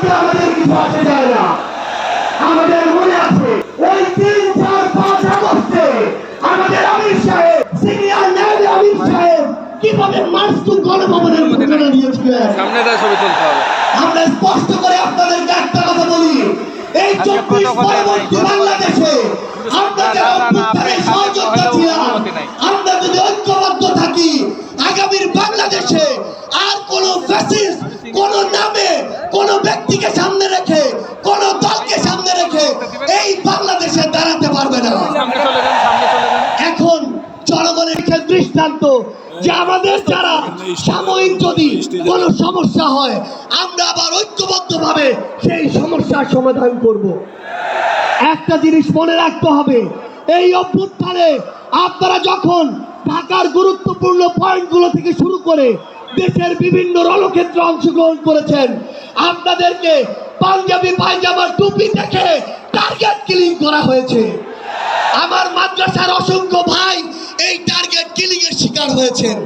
চক্রান্তে আমাদের কিছু আসে যায় না। আমাদের মনে আছে ওই তিন চার পাঁচ আগস্টে আমাদের আমির সাহেব সিনিয়র ন্যায় আমির সাহেব কীভাবে গণভবনের ঘটনা নিয়েছিলেন সামনে ছবি তুলতে হবে। আমরা স্পষ্ট করে আপনাদেরকে একটা কথা বলি এই চব্বিশ পরবর্তী বাংলাদেশে যারা ছিলাম আমরা যদি ঐক্যবদ্ধ থাকি আগামীর বাংলাদেশে কোন ব্যক্তিকে সামনে রেখে, কোন দলকে সামনে রেখে এই বাংলাদেশে দাঁড়াতে পারবে না। এখন জনগণের দৃষ্টান্ত যে আমাদের যারা সাময়িক যদি কোনো সমস্যা হয়, আমরা আবার ঐক্যবদ্ধ ভাবে সেই সমস্যার সমাধান করব। একটা জিনিস মনে রাখতে হবে, এই অভ্যুত্থানে আপনারা যখন ঢাকার গুরুত্বপূর্ণ পয়েন্টগুলো থেকে শুরু করে দেশের বিভিন্ন রণক্ষেত্রে অংশগ্রহণ করেছেন আপনাদেরকে পাঞ্জাবি পায়জামার টুপি দেখে টার্গেট কিলিং করা হয়েছে। আমার মাদ্রাসার অসংখ্য ভাই এই টার্গেট কিলিং এর শিকার হয়েছেন।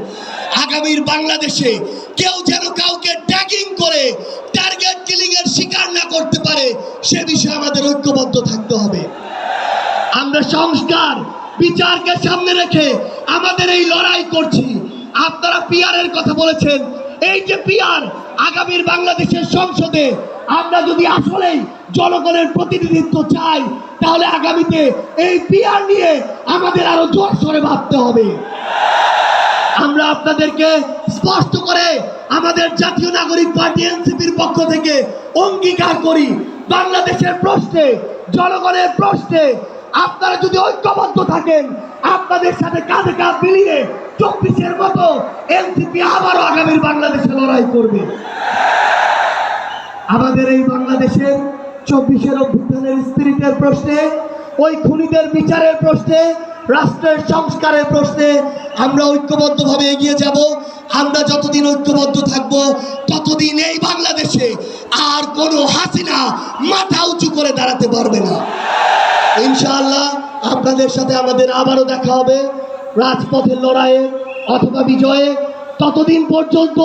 আগামীর বাংলাদেশে কেউ যেন কাউকে ট্যাগিং করে টার্গেট কিলিং এর শিকার না করতে পারে, সে বিষয়ে আমাদের ঐক্যবদ্ধ থাকতে হবে। আমরা সংস্কার, বিচারকে সামনে রেখে আমাদের এই লড়াই করছি। আপনারা পিয়ারের কথা বলেছেন এই যে পিয়ার আগামীর বাংলাদেশের সংসদে আমরা যদি আসলেই জনগণের প্রতিনিধিত্ব চাই, তাহলে আগামীতে এই পিয়ার নিয়ে আমাদের আরও জোর সরে ভাবতে হবে। আমরা আপনাদেরকে স্পষ্ট করে আমাদের জাতীয় নাগরিক পার্টি এনসিপির পক্ষ থেকে অঙ্গীকার করি। বাংলাদেশের প্রশ্নে, জনগণের প্রশ্নে আপনারা যদি ঐক্যবদ্ধ থাকেন, আপনাদের সাথে কাঁধে কাঁধ মিলিয়ে চব্বিশের মতো এনসিপি আবারও আগামীর বাংলাদেশে লড়াই করবে। আমাদের এই বাংলাদেশের চব্বিশের অভ্যুত্থানের স্পিরিটের প্রশ্নে, ওই খুনিদের বিচারের প্রশ্নে, রাষ্ট্রের সংস্কারের প্রশ্নে আমরা ঐক্যবদ্ধভাবে এগিয়ে যাব। আমরা যতদিন ঐক্যবদ্ধ থাকব, ততদিন এই বাংলাদেশে আর কোনো হাসিনা মাথা উঁচু করে দাঁড়াতে পারবে না। ইনশাআল্লাহ আপনাদের সাথে আমাদের আবারও দেখা হবে। রাজপথের লড়াইয়ে অথবা বিজয়ে। ততদিন পর্যন্ত